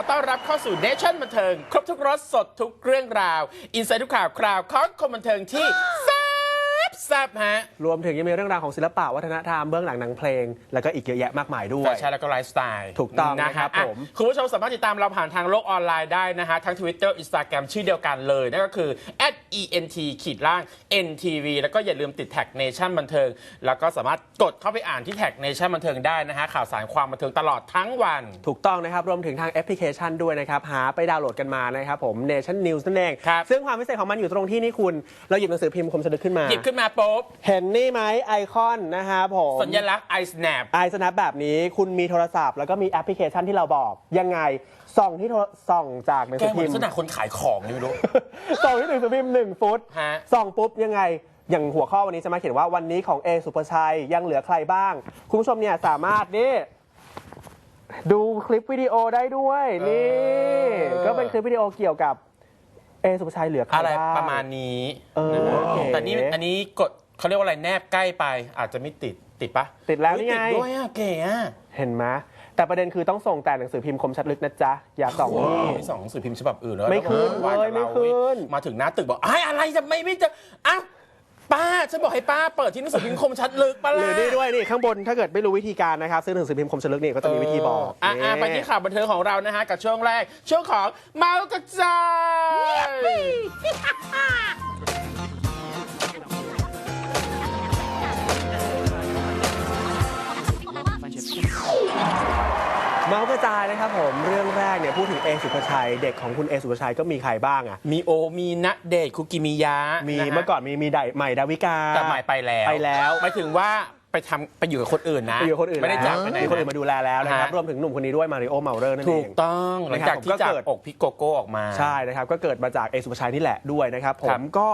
ขอต้อนรับเข้าสู่เนชั่นบันเทิง ครบทุกรสสดทุกเรื่องราว อินไซต์ทุกข่าวคราวของคนบันเทิงที่ แซ่บแซ่บฮะรวมถึงยังมีเรื่องราวของศิลปะวัฒนธรรมเบื้องหลังหนังเพลง แล้วก็อีกเยอะแยะมากมายด้วแฟย ชั่นแล้วก็ไลฟ์สไตล์ถูกต้องนะครับอ่ผม คุณผู้ชมสามารถติดตามเราผ่านทางโลกออนไลน์ได้นะฮะทั้ง Twitter Instagram ชื่อเดียวกันเลย นั่นก็คือ @ent ขีดล่าง ntv แล้วก็อย่าลืมติดแท็กเนชั่นบันเทิง แล้วก็สามารถกดเข้าไปอ่านที่แท็กเนชั่นบันเทิงได้นะฮะข่าวสารความบันเทิงตลอดทั้งวัน ถูกต้องนะครับ รวมถึงทางแอปพลิเคชันด้วยนะครับ หาไปดาวน์โหลดกันมานะครับผม Nation News นั่นเอง ครับ ซึ่งความพิเศษของมันอยู่ตรงที่นี่คุณ เราหยิบหนังสือพิมพ์คมสนึกขึ้นมา หยิบขึ้นมาปุ๊บ เห็นนี่ไหมไอคอนนะครับผมสัญลักษณ์ iSnap ไอสแนปแบบนี้คุณมีโทรศัพท์แล้วก็มีแอปพลิเคชันที่เราบอก ยังไงส่องที่โทรส่องจากหนังแกสือเหมืพิอนมลักพ์ษณะคนขายของนี่ไม่รู้ ส่องที่หนังสือพิมพ์หนึ่งฟุตฮะ ส่องปุ๊บยังไง อย่างหัวข้อวันนี้จะมาเขียนว่าวันนี้ของเอสุภชัยยังเหลือใครบ้าง คุณผู้ชมเนี่ยสามารถนี่ดูคลิปวิดีโอได้ด้วย นี่เออก็เป็นคลิปวิดีโอเกี่ยวกับ เอสุภชัยเหลือใครอะไรบ้าง ประมาณนี้เออนะฮะเก๋แต่นี่อันนี้กดเขาเรียกว่าอะไรแนบใกล้ไป อาจจะไม่ติดติดปะติดแล้วอุ๊ยนี่ไง ติดด้วยอะเก๋อะเห็นไหมแต่ประเด็นคือต้องส่งแต่หนังสือพิมพ์คมชัดลึกนะจ๊ะ อย่าส่องนี่ไม่สองหนังสือพิมพ์ฉบับอื่นแล้วไม่ขึ้นแล้วเลยไม่ขึ้น มาถึงหน้าตึกบอกไอ้ยอะไรจะไม่ไม่จะอ้าว ป้าฉันบอกให้ป้าเปิดที่หนังสือพิมพ์คมชัดลึกปะหล่ะรือนี่ด้วยนี่ข้างบนถ้าเกิดไม่รู้วิธีการนะครับซื้อหนังสือพิมพ์คมชัดลึกนี่ก็จะมีวิธีบอกอะอะไปนี่ ที่ข่าวบันเทิงของเรานะฮะ กับช่วงแรก ช่วงของเมากระจาย มาส์กระจายนะครับผมเรื่องแรกเนี่ยพูดถึงเอสุภชัย เด็กของคุณเอสุภชัยก็มีใครบ้างอะมีโอมีณเดชน์คุกิมิยะมีะฮะเมื่อก่อนมีมีไดใหม่ดาวิกา แต่ใหม่ไปแล้วไปแล้ว หมายถึงว่าไปทำไปอยู่กับคนอื่นนะไปอยู่กับคนอื่นไม่ได้แล้วจากไปไหนมีคนอื่นมาดูแลแล้วนะครับฮะรวมถึงหนุ่มคนนี้ด้วยมาริโอเมาเลอร์นั่นเอถูกงต้องหลังนะครับจากที่ผมก็จากเกิดอกพี่โกโก้ออกมา ใช่นะครับ ก็เกิดมาจากเอสุภชัยนี่แหละด้วยนะครับ ผครัมบก็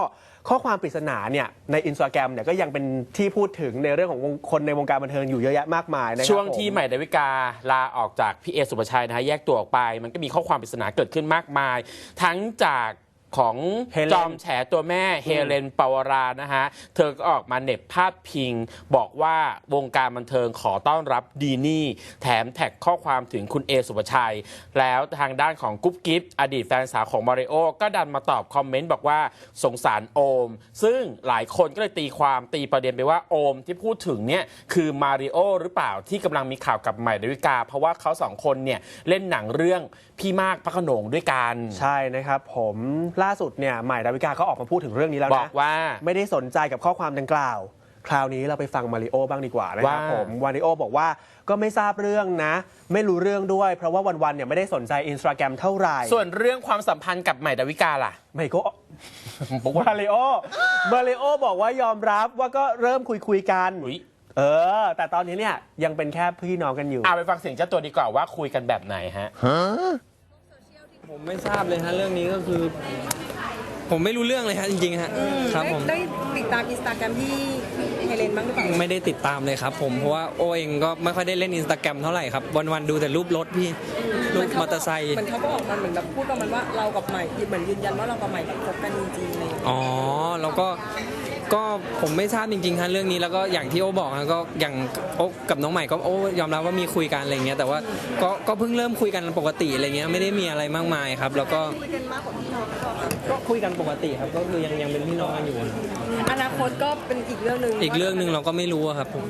ข้อความปริศนาเนี่ยในอินสตาแกรมเนี่ยก็ยังเป็นที่พูดถึงในเรื่องของวงคนในวงการบันเทิงอยู่เยอะแยะมากมายนะครับช่วงที่ผม ใหม่ดาวิกาลาออกจากพี่เอสุปชัยนะฮะแยกตัวออกไป มันก็มีข้อความปริศนาเกิดขึ้นมากมาย ทั้งจาก ของเฮเลนจอมแฉตัวแม่เฮเลนปาวรานะฮะ เธอก็ออกมาเหน็บภาพพิง บอกว่าวงการบันเทิงขอต้อนรับดีนี่ แถมแท็กข้อความถึงคุณเอสุปชัย แล้วทางด้านของกุ๊บกิ๊บอดีตแฟนสาวของมาริโอก็ดันมาตอบคอมเมนต์บอกว่าสงสารโอม ซึ่งหลายคนก็เลยตีความตีประเด็นไปว่าโอมที่พูดถึงเนี่ยคือมาริโอหรือเปล่าที่กำลังมีข่าวกับใหม่ดาวิกา เพราะว่าเขาสองคนเนี่ยเล่นหนังเรื่องพี่มากพระโขนงด้วยกัน ใช่นะครับ ผมล่าสุดเนี่ยใหม่ดาวิกาก็ออกมาพูดถึงเรื่องนี้แล้วบนะอกว่าไม่ได้สนใจกับข้อความดังกล่าว คราวนี้เราไปฟังมาริโอบ้างดีกว่านะครับว่าผมมาริโอบอกว่าก็ไม่ทราบเรื่องนะ ไม่รู้เรื่องด้วย เพราะว่าวันๆเนี่ยไม่ได้สนใจอินสตาแกรมเท่าไหร่ ส่วนเรื่องความสัมพันธ์กับใหม่ดาวิกาล่ะไม่ก็มาริโอมาริโอบอกว่ายอมรับว่าก็เริ่มคุยคุยๆกันอุ๊ย เออ แต่ตอนนี้เนี่ยยังเป็นแค่พี่น้องกันอยู่เอาไปฟังเสียงเจ้าตัวดีกว่าว่าคุยกันแบบไหนฮะ ผมไม่ทราบเลยฮะเรื่องนี้ก็คือ ผมไม่รู้เรื่องเลยฮะจริงๆฮะครับผมได้ได้ติดตามอินสตาแกรมที่เฮเลนบ้างหรือเปล่าไม่ได้ติดตามเลยครับ ผมเพราะว่าโอเองก็ไม่ค่อยได้เล่นอินสตาแกรมเท่าไหร่ครับวันๆดูแต่รูปรถพี่รูปมอเตอร์ไซค์เหมือนเขาก็ออกมาเหมือนแบบพูดประมาณว่าเรากับใหม่เหมือนยืนยันว่าเรากับใหม่แบบคบกันจริงๆอะไรอย่างเลยอ๋อแล้วก็ ก็ผมไม่ทราบจริงๆฮะเรื่องนี้แล้วก็อย่างที่โอบอกฮะก็อย่างโอกับน้องใหม่ก็โอยอมรับว่ามีคุยกันอะไรเงี้ยแต่ว่าก็ก็เพิ่งเริ่มคุยกันปกติอะไรเงี้ยไม่ได้มีอะไรมากมายครับ แล้วก็ คุยกันมากกว่านี้ ก็คุยกันปกติครับ ก็คือยังยังเป็นพี่น้องกันอยู่อนาคตก็เป็นอีกเรื่องหนึ่งอีกเรื่องหนึ่งเราก็ไม่รู้อะครับผม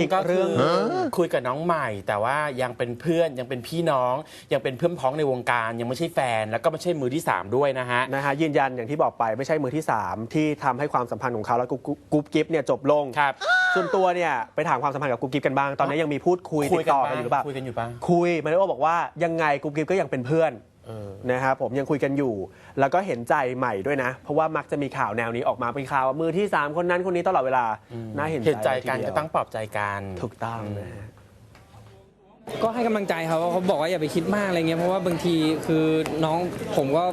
อีกเรื่องคืคุยกับน้องใหม่ แต่ว่ายังเป็นเพื่อนยังเป็นพี่น้อง ยังเป็นเพื่อนพ้องในวงการ ยังไม่ใช่แฟน แล้วก็ไม่ใช่มือที่3ด้วยนะฮะ นะฮะยืนยันอย่างที่บอกไปไม่ใช่มือที่ 3 ที่ทำให้ความสัมพันธ์ของเขาและกุ๊บกุ๊บกิ๊บเนี่ยจบลง ครับ ส่วนตัวเนี่ยไปถามความสัมพันธ์กับกุ๊บกิ๊บกันบ้าง ตอนนี้ยังมีพูดคุยติดต่อกันอยู่หรือเปล่า คุยกันอยู่ปะ คุยมาริโอบอกว่ายังไงกุ๊บกิ๊บก็ยังเป็นเพื่อนเออ นะครับผมยังคุยกันอยู่ แล้วก็เห็นใจใหม่ด้วยนะ เพราะว่ามักจะมีข่าวแนวนี้ออกมาเป็นข่าวว่ามือที่ 3 คนนั้นคนนี้ตลอดเวลาน่าเห็นเห็นใจกันทีเดียวก็ต้องปลอบใจกันถูกต้องนะฮะ ก็ให้กำลังใจเขาเขาบอกว่าอย่าไปคิดมากอะไรเงี้ยเพราะว่าบางทีคือน้องผมก็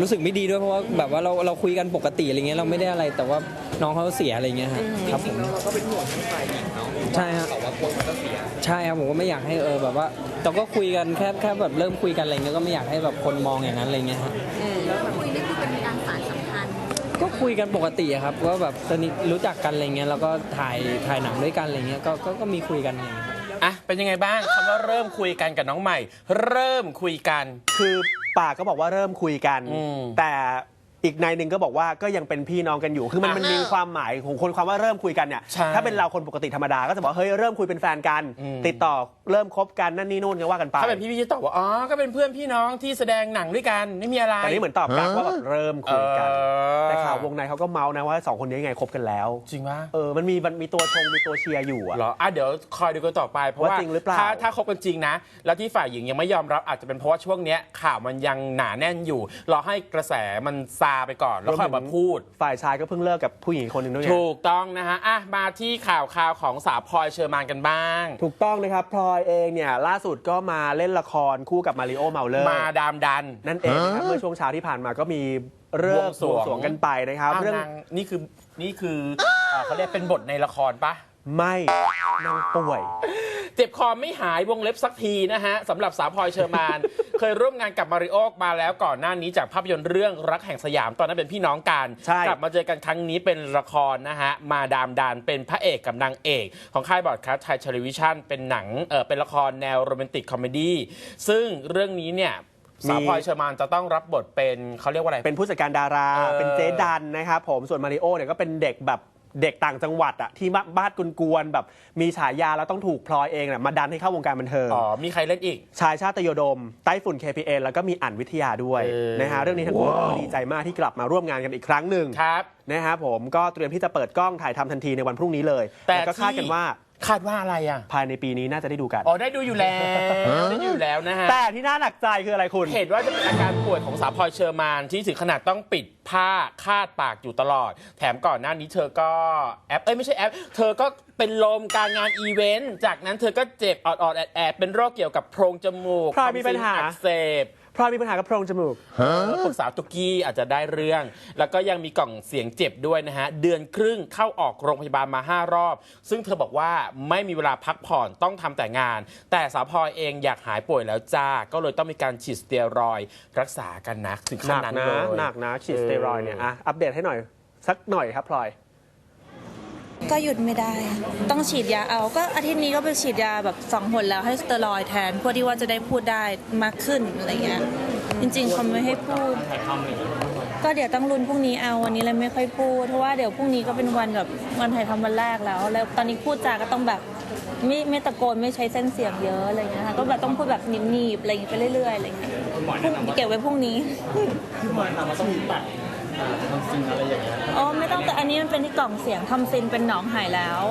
รู้สึกไม่ดีด้วยเพราะว่าแบบว่าเราเราคุยกันปกติอะไรเงี้ยเราไม่ได้อะไรแต่ว่าน้องเขาเสียอะไรเงี้ยฮะครับผมเราก็เป็นห่วงทั้งฝ่ายหญิงเนาะใช่ฮะใช่ครับผมก็ไม่อยากให้เออแบบว่าเราก็คุยกันแค่แค่แบบเริ่มคุยกันอะไรเงี้ยก็ไม่อยากให้แบบคนมองอย่างนั้นอะไรเงี้ยฮะคุยนี่คือเป็นการสารสัมพันธ์ก็คุยกันปกติอะครับก็แบบสนิทรู้จักกันอะไรเงี้ยแล้วก็ถ่ายถ่ายหนังด้วยกันอะไรเงี้ยก็ก็ก็มีคุยกันอะไรเงี้ยแล้ว อะเป็นยังไงบ้างคำว่าเริ่มคุยกันกับน้องใหม่ เริ่มคุยกัน คือปากก็บอกว่าเริ่มคุยกัน อืม แต่ อีกนายหนึ่งก็บอกว่าก็ยังเป็นพี่น้องกันอยู่ คือมันอะมันมีความหมายของคนความว่าเริ่มคุยกันเนี่ย ใช่ถ้าเป็นเราคนปกติธรรมดาก็จะบอกเฮ้ยเริ่มคุยเป็นแฟนกัน อืม ติดต่อเริ่มคบกันนั่นนี่นู่นก็ว่ากันไป ถ้าเป็นพี่พี่จะตอบว่าอ๋อก็เป็นเพื่อนพี่น้องที่แสดงหนังด้วยกันไม่มีอะไรแต่นี่เหมือนตอบกลับว่าแบบเริ่มคุยกันเออแต่ข่าววงในเขาก็เมาส์นะว่าสองคนนี้ยังไงคบกันแล้ว จริงปะ เออ มันมีมันมีตัวชงมีตัวเชียร์อยู่อะ เหรออะเดี๋ยวคอยดูกันต่อไป เพราะว่าว่าจริงหรือเปล่า ถ้าถ้าคบกันจริงนะ แล้วที่ฝ่ายหญิงยังไม่ยอมรับอาจจะเป็นเพราะว่าช่วงเนี้ยข่าวมันยังหนาแน่นอยู่ รอให้กระแสมันซาไปก่อน แล้วค่อยมาพูด ฝ่ายชายก็เพิ่งเลิกกับผู้หญิงคนหนึ่งด้วยไงถูกต้องนะฮะอะมาที่ข่าวข่าวของสาวพลอยเชอร์มานกันบ้าง ถูกต้องนะครับพลอยเองเนี่ยล่าสุดก็มาเล่นละครคู่กับมาริโอเมาเลอร์มาดามดัน นั่นเองนะครับเมื่อช่วงเช้าที่ผ่านมาก็มีเรื่องบวงสรวงบวงสรวงกันไปนะครับอ้าวเรื่องนางนี่คือนี่คืออ่าเขาเรียกเป็นบทในละครปะไม่นางป่วย เจ็บคอไม่หายวงเล็บสักทีนะฮะสำหรับสาวพลอยเชอร์มาน เคยร่วมงานกับมาริโอมาแล้วก่อนหน้านี้จากภาพยนตร์เรื่องรักแห่งสยามตอนนั้นเป็นพี่น้องกันใช่ กลับมาเจอกันครั้งนี้เป็นละครนะฮะมาดามดานเป็นพระเอกกับนางเอก ของค่ายบอร์ดคาสต์ไทยเทเลวิชันเป็นหนังเออเป็นละครแนวโรแมนติกคอมเมดี้ซึ่งเรื่องนี้เนี่ยสาวพลอยเชอร์มานจะต้องรับบทเป็นเขาเรียกว่าอะไร เป็นผู้จัดการดารา เออเป็นเจ๊ดันนะครับผม ส่วนมาริโอเนี่ยก็เป็นเด็กแบบ เด็กต่างจังหวัดอะที่บ้านบ้านกวนๆแบบมีฉายาแล้วต้องถูกพลอยเองน่ะมาดันให้เข้าวงการบันเทิงอ๋อ มีใครเล่นอีก ชายชาติโยดม ไต้ฝุ่น KPN แล้วก็มีอ่านวิทยาด้วยเออ นะฮะเรื่องนี้ทั้งคู่ก็ดีใจมากที่กลับมาร่วมงานกันอีกครั้งหนึ่งครับ นะฮะผมก็เตรียมที่จะเปิดกล้องถ่ายทำทันทีในวันพรุ่งนี้เลยแต่แล้วก็คาดกันว่า คาดว่าอะไรอะ ภายในปีนี้น่าจะได้ดูกัน อ๋อได้ดูอยู่แล้ว ได้ดูอยู่แล้วนะฮะ แต่ที่น่าหนักใจคืออะไรคุณ เห็นว่าจะเป็นอาการป่วยของสาวพลอยเชอร์มานที่ถึงขนาดต้องปิดผ้าคาดปากอยู่ตลอด แถมก่อนหน้านี้เธอก็แอปเอ้ยไม่ใช่แอป เธอก็เป็นลมการงานอีเวนต์จากนั้นเธอก็เจ็บออดๆแอดแอดๆเป็นโรคเกี่ยวกับโพรงจมูกพลอยมีปัญหาอักเสบ พลอยมีปัญหากับโพรงจมูก ปรึกษาตุกกี้อาจจะได้เรื่อง แล้วก็ยังมีกล่องเสียงเจ็บด้วยนะฮะ เดือนครึ่งเข้าออกโรงพยาบาลมา 5 รอบ ซึ่งเธอบอกว่าไม่มีเวลาพักผ่อนต้องทำแต่งาน แต่สาวพลอยเองอยากหายป่วยแล้วจ้า ก็เลยต้องมีการฉีดสเตียรอยด์รักษากันนะถึงหขั้นนักนั้นนะเลยหนักนะฉีดสเตียรอยด์เนี่ยอะอัปเดตให้หน่อยสักหน่อยครับพลอย ก็หยุดไม่ได้ ต้องฉีดยาเอา ก็อาทิตย์นี้ก็ไปฉีดยาแบบสองหนแล้วให้สเตียรอยด์แทนเพื่อที่ว่าจะได้พูดได้มากขึ้นอะไรเงี้ย จริงๆเขาไม่ให้พูด ก็เดี๋ยวต้องรุนพรุ่งนี้เอาวันนี้เลยไม่ค่อยพูดเพราะว่าเดี๋ยวพรุ่งนี้ก็เป็นวันแบบวันถ่ายทำวันแรกแล้ว แล้วตอนนี้พูดจาก็ต้องแบบไม่ไม่ตะโกนไม่ใช้เส้นเสียงเยอะอะไรเงี้ยค่ะก็แบบต้องพูดแบบหนีบๆอะไรอย่างเงี้ยไปเรื่อยๆอะไรเงี้ยเก็บไว้พรุ่งเก็บไว้ พรุ่งนี้อ๋อไม่ต้องแต่อันนี้มันเป็นที่กล่องเสียงทำซินเป็นหนองหายแล้ว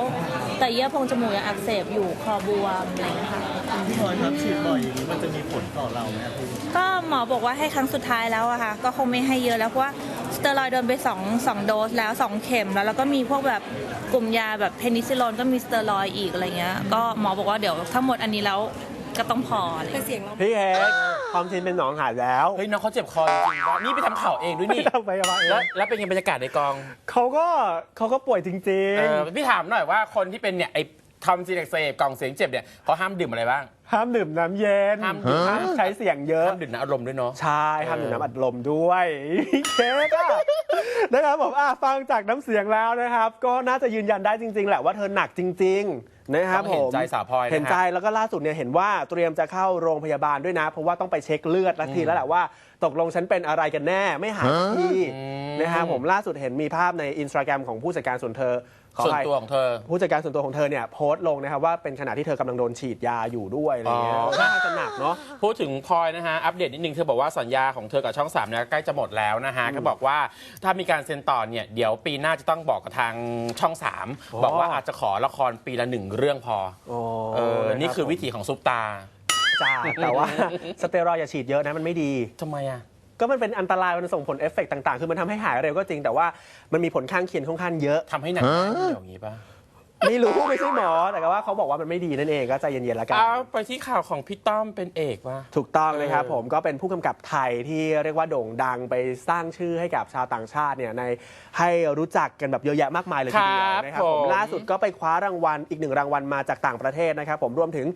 แต่เยื่อโพรงจมูกยังอักเสบอยู่คอบวมอะไรอย่างเงี้ยค่ะ พี่พลอยครับฉีดบ่อยอย่างนี้มันจะมีผลต่อเราไหมครับพี่ก็หมอบอกว่าให้ครั้งสุดท้ายแล้วอะค่ะก็คงไม่ให้เยอะแล้วเพราะว่าสเตียรอยด์โดนไปสองสองโดสแล้วสองเข็มแล้วแล้วก็มีพวกแบบกลุ่มยาแบบเพนิซิลลนก็มีสเตียรอยด์อีกอะไรเงี้ยก็หมอบอกว่าเดี๋ยวทั้งหมดอันนี้แล้วก็ต้องพออะไรแต่เงี้ยเสียงเรา พี่เอก ความทินเป็นหนองหายแล้วเฮ้ยน้องเขาเจ็บคอจริงๆว่านี่ไปทำข่าวเองด้วยไม่นี่ต้องไปอะไรแล้วแล้วเป็นยังไงบรรยากาศในกองเขาก็เขาก็ป่วยจริงเออพี่ถามหน่อยว่าคนที่เป็นเนี่ยไอ้ ทำซีเล็กเซฟกล่องเสียงเจ็บเนี่ยเขาห้ามดื่มอะไรบ้างๆห้ามดื่มน้ำเย็นห้ามดื่ม ห้ามใช้เสียงเยอะ ห้ามดื่มน้ำอารมณ์ด้วยเนาะ ใช่ ห้ามดื่มน้ำอัดลมด้วย เค้กอะ นะครับผมอะฟังจากน้ำเสียงแล้วนะครับ ก็น่าจะยืนยันได้จริง ๆ แหละว่าเธอหนักจริง ๆ นะครับต้องผเห็นมใจสาวพลอยนะฮะ เห็นใจแล้วก็ล่าสุดเนี่ยเห็นว่าเตรียมจะเข้าโรงพยาบาลด้วยนะ เพราะว่าต้องไปเช็คเลือดลักทีแล้วแหละว่า ตกลงฉันเป็นอะไรกันแน่ไม่หายสักทีอืมนะครับผมล่าสุดเห็นมีภาพในอินสตาแกรมของผู้จัดการส่วนเธอ ขอส่วนอภัยตัวของเธอ ผู้จัดการส่วนตัวของเธอเนี่ยโพสต์ลงนะครับว่าเป็นขณะที่เธอกำลังโดนฉีดยาอยู่ด้วยอะไรเงี้ยอ๋อ น่าจะหนักเนาะ พูดถึงพลอยนะฮะ อัปเดตนิดนึงเธอบอกว่าสัญญาของเธอกับช่อง3เนี่ยใกล้จะหมดแล้วนะฮะ ก็บอกว่าถ้ามีการเซ็นต่อเนี่ย เดี๋ยวปีหน้าจะต้องบอกกับทางช่อง3บอกว่าอาจจะขอละครปีละหนึ่งเรื่องพออ๋อเออะรับนี่คือวิถีของซุปตา จ้าแต่ว่า สเตียรอยด์อย่าฉีดเยอะนะมันไม่ดี ทำไมอะ ก็มันเป็นอันตรายมันส่งผลเอฟเฟกต์ต่างๆ คือมันทำให้หายเร็วก็จริงแต่ว่ามันมีผลข้างเคียงค่อนข้างเยอะ ทำให้หนักได้เดี๋ยวอย่างนี้ป่ะ ไม่รู้ไม่ใช่หมอแต่ก็ว่าเขาบอกว่ามันไม่ดีนั่นเองก็ใจเย็นๆแล้วกัน เอาไปที่ข่าวของพี่ต้อมเป็นเอกป่ะ ถูกต้องนะครับเออผมก็เป็นผู้กำกับไทยที่เรียกว่าโด่งดังไปสร้างชื่อให้กับชาวต่างชาติเนี่ยในให้รู้จักกันแบบเยอะแยะมากมายเลยทีเดียวนะครับผม ล่าสุดก็ไปคว้ารางวัลอีกหนึ่งรางวัลมาจากต่างประเทศนะครับ ผมรวมถึง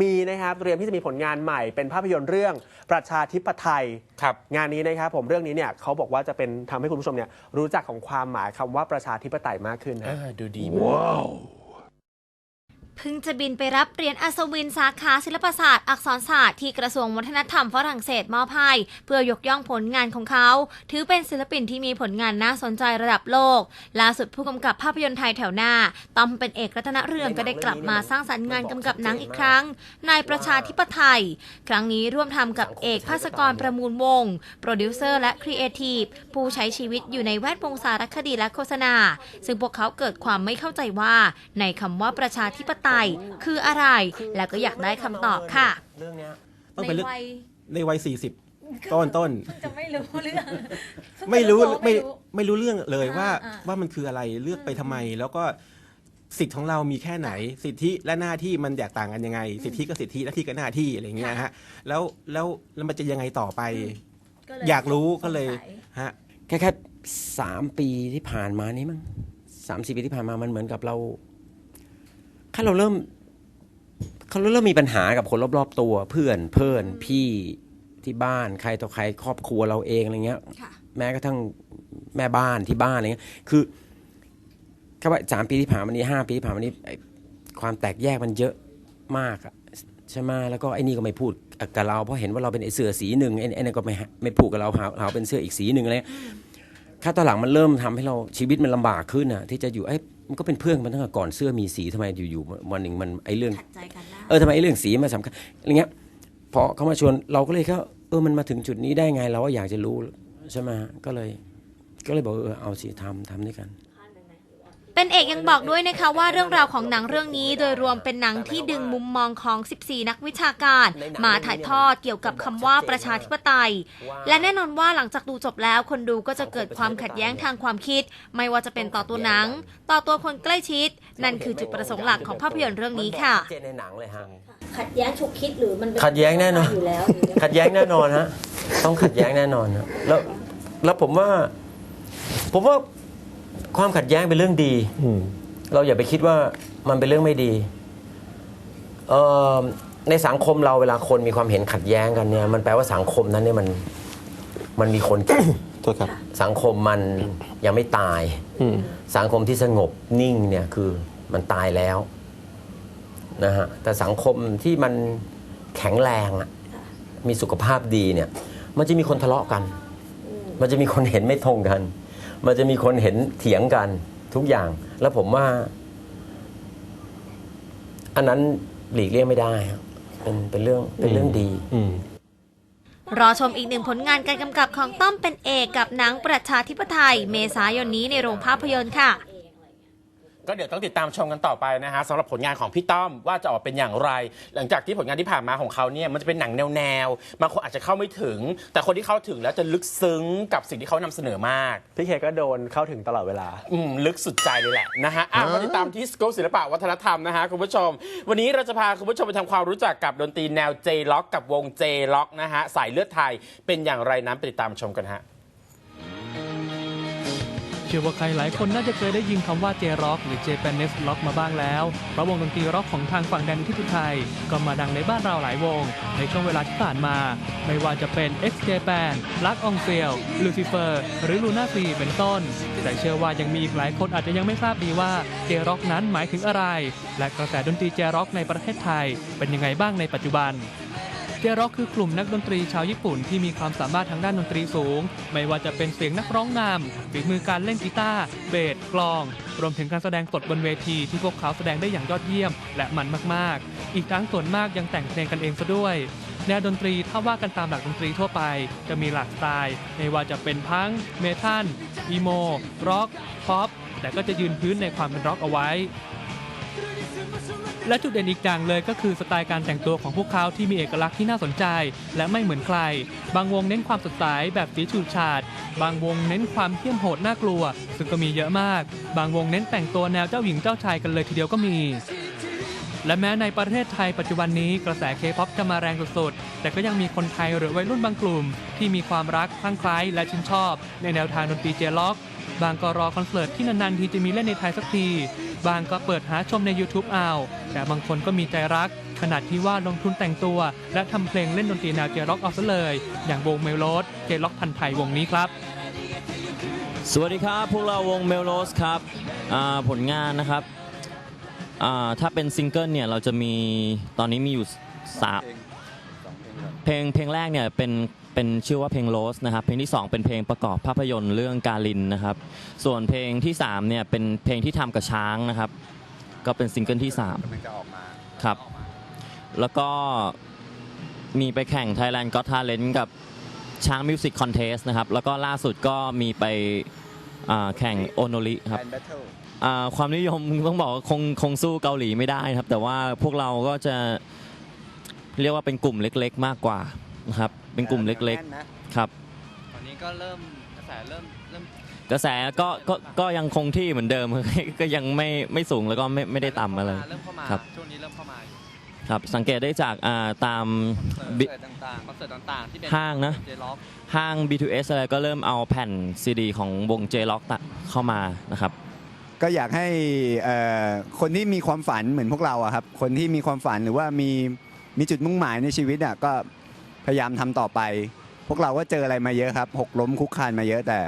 มีนะครับเตรียมที่จะมีผลงานใหม่เป็นภาพยนตร์เรื่องประชาธิปไตย ครับ งานนี้นะครับผมเรื่องนี้เนี่ยเขาบอกว่าจะเป็นทำให้คุณผู้ชมเนี่ยรู้จักของความหมายคำว่าประชาธิปไตยมากขึ้นเอนะอดูดีมาก เพิ่งจะบินไปรับเหรียญอัศวินสาขาศิลปศาสตร์อักษรศาสตร์ที่กระทรวงวัฒนธรรมฝรั่งเศสมอบให้เพื่อยกย่องผลงานของเขา ถือเป็นศิลปินที่มีผลงานน่าสนใจระดับโลก ล่าสุดผู้กำกับภาพยนตร์ไทยแถวหน้าต้อมเป็นเอกรัตนเรืองก็ได้กลับมาสร้างสรรค์งานกำกับหนังอีกครั้งในประชาธิปไตย ครั้งนี้ร่วมทำกับเอกภาสกรประมูลวงศ์โปรดิวเซอร์และครีเอทีฟผู้ใช้ชีวิตอยู่ในแวดวงสารคดีและโฆษณา ซึ่งพวกเขาเกิดความไม่เข้าใจว่าในคำว่าประชาธิปไตยคืออะไร และก็อยากได้คำตอบค่ะ เรื่องเนี้ยต้องในเป็นเรื่องวัยในวัยสี่สิบต้นต้นเพิ่งจะไม่รู้เรื่องไม่รู้เพิ่งจะไม่รู้ ไม่รู้เรื่องเลยว่าอ่า ว่ามันคืออะไรเลือกไปทำไม แล้วก็สิทธิ์ของเรามีแค่ไหน สิทธิและหน้าที่มันแตกต่างกันยังไง สิทธิก็สิทธิหน้าที่ก็หน้าที่อะไรอย่างเงี้ยฮะแล้วแล้วแล้วมันจะยังไงต่อไปก็เลอยากรู้ก็เลยสงสั ฮะ แค่แค่สามปีที่ผ่านมานี้มั้งสามสี่ปีที่ผ่านมามันเหมือนกับเรา ถ้าเราเริ่มเขาเริ่มมีปัญหากับคนรอบ ๆ ตัว เพื่อนเพื่อนพี่ที่บ้านใครต่อใครครอบครัวเราเองอะไรเงี้ยค่ะแม้กระทั่งแม่บ้านที่บ้านอะไรเงี้ย คือแค่ว่าสามปีที่ผ่านมานี้ห้าปีที่ผ่านมานี้ไอ้ความแตกแยกมันเยอะมากอะใช่ไหมแล้วก็ไอ้นี่ก็ไม่พูดกับเราเพราะเห็นว่าเราเป็นไอ้เสื้อสีหนึ่งไอ้ไอ้นั่นก็ไม่ไม่พูดกับเราหาหาเป็นเสื้ออีกสีหนึ่งอะไรเงี้ยถ้าตอนหลังมันเริ่มทำให้เราชีวิตมันลำบากขึ้นอะที่จะอยู่ไอ้ มันก็เป็นเพื่อนกันมาตั้งแต่ก่อนเสื้อมีสีทำไมอยู่ๆวันหนึ่งมันไอ้เรื่องขัดใจกันได้เออทำไมไอ้เรื่องสีมันสำคัญอะไรเงี้ยพอเขามาชวนเราก็เลยแค่เออมันมาถึงจุดนี้ได้ไงเราก็อยากจะรู้ใช่ไหมก็เลย ก็เลยบอกเออเอาสิทำทำด้วยกัน เป็นเอกยังบอกด้วยนะคะว่าเรื่องราวของหนังเรื่องนี้โดยรวมเป็นหนังที่ดึงมุมมองของ 14 นักวิชาการ มาถ่ายทอดเกี่ยวกับคำว่าประชาธิปไตย และแน่นอนว่าหลังจากดูจบแล้ว คนดูก็จะเกิดความขัดแย้งทางความคิด ไม่ว่าจะเป็นต่อตัวหนัง ต่อตัวคนใกล้ชิด นั่นคือจุดประสงค์หลักของภาพยนตร์เรื่องนี้ค่ะเจนในหนังเลยฮะขัดแย้งฉุกคิดหรือมันเป็นขัดแย้งแน่นอนอยู่แล้วหรือยังไงขัดแย้งแน่นอนฮะต้องขัดแย้งแน่นอนฮะแล้วแล้วผมว่า ผมว่า ความขัดแย้งเป็นเรื่องดี เราอย่าไปคิดว่ามันเป็นเรื่องไม่ดีเอ่อในสังคมเราเวลาคนมีความเห็นขัดแย้งกันเนี่ยมันแปลว่าสังคมนั้นเนี่ยมันมันมีคนโทษครับสังคมมันยังไม่ตายอืมสังคมที่สงบนิ่งเนี่ยคือมันตายแล้วนะฮะแต่สังคมที่มันแข็งแรงอะมีสุขภาพดีเนี่ย มันจะมีคนทะเลาะกัน มันจะมีคนเห็นไม่ตรงกัน มันจะมีคนเห็นเถียงกันทุกอย่าง แล้วผมว่า อันนั้นหลีกเลี่ยงไม่ได้ครับเป็นเป็นเรื่องเป็นเรื่องดี อืม รอชมอีกหนึ่งผลงานการกำกับของต้อมเป็นเอกกับหนังประชาธิปไตย เมษายนนี้ในโรงภาพยนตร์ค่ะ ก็เดี๋ยวต้องติดตามชมกันต่อไปนะฮะสำหรับผลงานของพี่ต้อมว่าจะออกเป็นอย่างไร หลังจากที่ผลงานที่ผ่านมาของเขาเนี่ยมันจะเป็นหนังแนวๆบางคนอาจจะเข้าไม่ถึง แต่คนที่เข้าถึงแล้วจะลึกซึ้งกับสิ่งที่เขานำเสนอมาก พี่เคก็โดนเข้าถึงตลอดเวลา อืมลึกสุดใจเลยแหละนะฮะอะมาติดตามที่สกู๊ปศิลปะวัฒนธรรมนะฮะคุณผู้ชม วันนี้เราจะพาคุณผู้ชมไปทำความรู้จักกับดนตรีแนว J-Lock กับวง J-Lock นะฮะสายเลือดไทยเป็นอย่างไรนั้นไปติดตามชมกันฮะเชื่อว่าใครหลายคนน่าจะเคยได้ยินคำว่า J-Rock หรือ Japanese Rock มาบ้างแล้ว เพราะวงดนตรีร็อกของทางฝั่งแดนที่ทุไทย ก็มาดังในบ้านเราหลายวง ในช่วงเวลาที่ผ่านมา ไม่ว่าจะเป็น X Japan ลักองเซล Lucifer หรือ Luna f r e e เป็นต้น แต่เชื่อว่ายังมีอีกหลายคนอาจจะยังไม่ทราบดีว่า J-Rock นั้นหมายถึงอะไร และกระแสดนตรี J-Rock ในประเทศไทย เป็นยังไงบ้างในปัจจุบัน เจร็อกคือกลุ่มนักดนตรีชาวญี่ปุ่นที่มีความสามารถทางด้านดนตรีสูง ไม่ว่าจะเป็นเสียงนักร้องนำฝีมือการเล่นกีตาร์เบสกลอง รวมถึงการแสดงสดบนเวทีที่พวกเขาแสดงได้อย่างยอดเยี่ยม และมันมากๆ อีกทั้งส่วนมากยังแต่งเพลงกันเองซะด้วยแนวดนตรีถ้าว่ากันตามหลักดนตรีทั่วไป จะมีหลากสไตล์ไม่ว่าจะเป็นพังเมทัลอีโมร็อกป๊อปแต่ก็จะยืนพื้นในความเป็นร็อกเอาไว้ และจุดเด่นอีกอย่างเลยก็คือสไตล์การแต่งตัวของพวกเขาที่มีเอกลักษณ์ที่น่าสนใจ และไม่เหมือนใคร บางวงเน้นความสดใสแบบสีฉูดฉาด บางวงเน้นความเที่ยมโหดน่ากลัว ซึ่งก็มีเยอะมาก บางวงเน้นแต่งตัวแนวเจ้าหญิงเจ้าชายกันเลยทีเดียวก็มี และแม้ในประเทศไทยปัจจุบันนี้กระแสเคป๊อปจะมาแรงสุดๆ แต่ก็ยังมีคนไทยหรือวัยรุ่นบางกลุ่ม ที่มีความรักคลั่งไคล้และชื่นชอบ ในแนวทางดนตรีเจล็อก บางก็รอคอนเสิร์ตที่นานๆทีจะมีเล่นในไทยสักที บางก็เปิดหาชมใน YouTube เอาแต่บางคนก็มีใจรัก ขนาดที่ว่าลงทุนแต่งตัว และทำเพลงเล่นดนตรีแนวเจร็อกเอาซะเลย อย่างวงเมลโลสเจล็อกทันไทยวงนี้ครับ สวัสดีครับ พวกเราวงเมลโลสครับอ่าผลงานนะครับอ่าถ้าเป็นซิงเกิลเนี่ยเราจะมีตอนนี้มีอยู่สามเพลงเพลงแรกเนี่ยเป็น เป็นชื่อว่าเพลงโรสนะครับเพลงที่สองเป็นเพลงประกอบภาพยนตร์เรื่องกาลินนะครับ ส่วนเพลงที่สามเนี่ยเป็นเพลงที่ทำกับช้างนะครับ ก็เป็นซิงเกิลที่สามครับ แล้วก็มีไปแข่ง Thailand Got Talent กับช้าง Music Contest นะครับ แล้วก็ล่าสุดก็มีไปอ่าแข่งโอโนริครับอ่าความนิยมต้องบอกว่าคงคงสู้เกาหลีไม่ได้ครับ แต่ว่าพวกเราก็จะเรียกว่าเป็นกลุ่มเล็กๆมากกว่านะครับ เป็นกลุ่มเล็กๆครับ ตอนนี้ก็เริ่มกระแสเริ่มเริ่มกระแสก็ก็ก็ยังคงที่เหมือนเดิม ก็ยังไม่ไม่สูงแล้วก็ไม่ไม่ได้ต่ำอะไร เริ่มเข้ามาครับ ช่วงนี้เริ่มเข้ามาอยู่ครับสังเกตได้จากอ่าตาม คอนบิเสิร์ตต่างๆคอนเสิร์ตต่างๆที่เป็นห้างนะ เจล็อกห้าง B2S อะไรก็เริ่มเอาแผ่นซีดีของวง J-Rock เข้ามานะครับ ก็อยากให้เอ่อคนที่มีความฝันเหมือนพวกเราอะครับ คนที่มีความฝันหรือว่ามีมีจุดมุ่งหมายในชีวิตอะก็ พยายามทำต่อไป พวกเราก็เจออะไรมาเยอะครับ หกล้มคุกคานมาเยอะแต่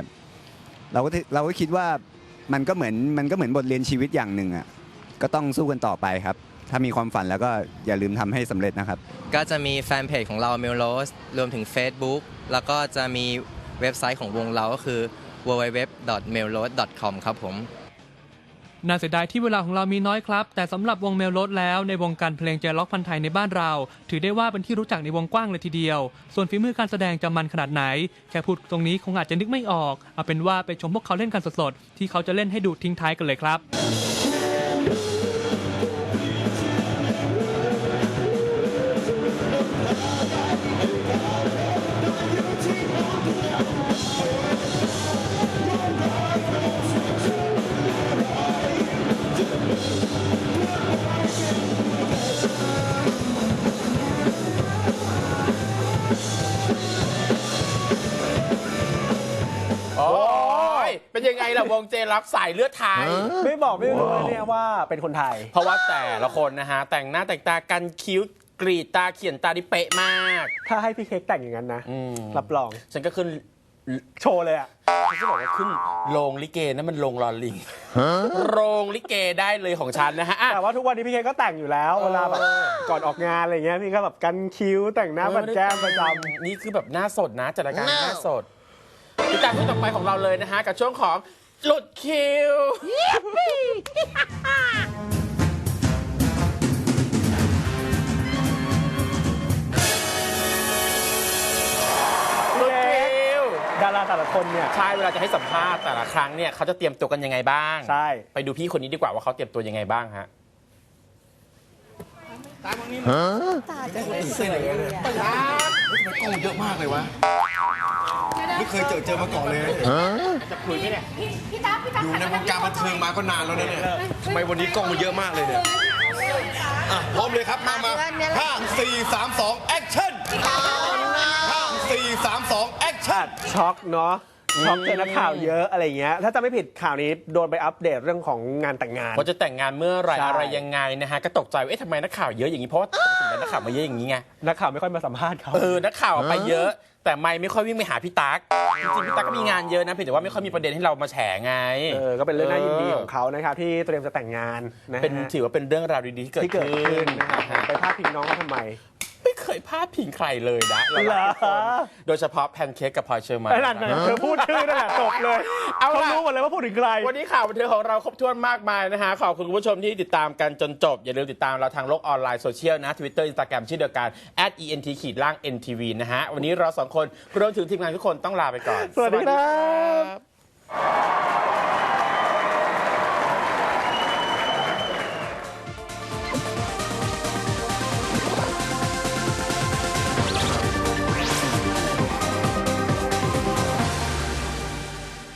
เราก็เราก็คิดว่ามันก็เหมือนมันก็เหมือนบทเรียนชีวิตอย่างหนึ่งอะก็ต้องสู้กันต่อไปครับ ถ้ามีความฝันแล้วก็อย่าลืมทำให้สำเร็จนะครับ ก็จะมีแฟนเพจของเรา m e l o s รวมถึง Facebook แล้วก็จะมีเว็บไซต์ของวงเราก็คือ www.melrose.com ครับผม น่าเสียดายที่เวลาของเรามีน้อยครับ แต่สำหรับวงเมลโลดแล้วในวงการเพลงแจล็อกพันธ์ไทยในบ้านเรา ถือได้ว่าเป็นที่รู้จักในวงกว้างเลยทีเดียว ส่วนฝีมือการแสดงจะมันขนาดไหน แค่พูดตรงนี้คงอาจจะนึกไม่ออก เอาเป็นว่าไปชมพวกเขาเล่นกันสดๆที่เขาจะเล่นให้ดูทิ้งท้ายกันเลยครับ วงเจรับสายเลือดไทย ไม่บอกไม่รู้เลยเนี่ยว่าเป็นคนไทย เพราะว่าแต่ละคนนะฮะ แต่งหน้าแต่งตากันคิ้วกรีดตาเขียนตาดิเป๊ะมากถ้าให้พี่เค้กแต่งอย่างนั้นนะ อืมรับรองฉันก็ขึ้นโชว์เลยอะฉันจะบอกว่าขึ้นโรงลิเกนั่นมันโรงลอลิงโรงลิเกได้เลยของฉันนะฮะอะ แต่ว่าทุกวันนี้พี่เค้กก็แต่งอยู่แล้วเออเวลาแบบก่อนออกงานอะไรเงี้ยพี่ก็แบบกันคิ้วแต่งหน้าบัดแก้มประจำ นี่คือแบบหน้าสดนะจัดรายการหน้าสดติดตามช่วงต่อไปของเราเลยนะฮะ กับช่วงของ หลุดคิว หลุดคิว ดาราแต่ละคนเนี่ย ใช่เวลาจะให้สัมภาษณ์แต่ละครั้งเนี่ยเขาจะเตรียมตัวกันยังไงบ้าง ใช่ ไปดูพี่คนนี้ดีกว่าว่าเขาเตรียมตัวยังไงบ้างฮะ ไม่เคยเจอเจอมาก่อนเลย จะคุยไหมเนี่ยพี่ตาพี่ตาอยู่ในวงการบันเทิงมาก็นานแล้วนะเนี่ยทำไมวันนี้กล้องมันเยอะมากเลยเนี่ยอะพร้อมเลยครับ มามาห้าสี่สามสองแอคชั่นห้าสี่สามสองแอคชั่นช็อกเนาะ ช็อกเจอนักข่าวเยอะอะไรเงี้ย ถ้าจะไม่ผิดข่าวนี้โดนไปอัปเดตเรื่องของงานแต่งงาน ว่าจะแต่งงานเมื่อไหรใช่ อะไรยังไงนะฮะก็ตกใจว่าเอ๊ะทำไมนักข่าวเยอะอย่างนี้เพราะว่าปกติแล้วนักข่าวมาเยอะอย่างนี้ไงนักข่าวไม่ค่อยมาสัมภาษณ์เขา เออนักข่าวไปเยอะ แต่ไม่ไม่ค่อยวิ่งไปหาพี่ตั๊กจริงๆพี่ตั๊กก็มีงานเยอะนะเพียงแต่ว่าไม่ค่อยมีประเด็นให้เรามาแฉไงเออ ก็เป็นเรื่องน่ายินดีของเขานะครับที่เตรียมจะแต่งงานนะฮะเป็นถือว่าเป็นเรื่องราวดีๆที่เกิดที่เกิดขึ้ขึ้นนนะครับไปพาดพิงน้องเขาทำไมไม่เค ยพลาดพิงใครเลยนะเราเหรอทุกคนโดยเฉพาะแพนเค้กกับพลอยเชอร์มานไอ้นั่นน่ะเธอพูดชื่อนั่นแหละจบเลยเอาเขาล่ะ รู้หมดเลยว่าพูดถึงใคร วันนี้ข่าวบันเทิงของเราครบถ้วนมากมายนะฮะ ขอบคุณคุณผู้ชมที่ติดตามกันจนจบ อย่าลืมติดตามเราทางโลกออนไลน์โซเชียลนะ Twitter Instagram ชื่อเดียวกัน @ent ขีดล่าง ntv นะฮะ วันนี้เราสองคนรวมถึงทีมงานทุกคนต้องลาไปก่อน สวัสดีครับ บ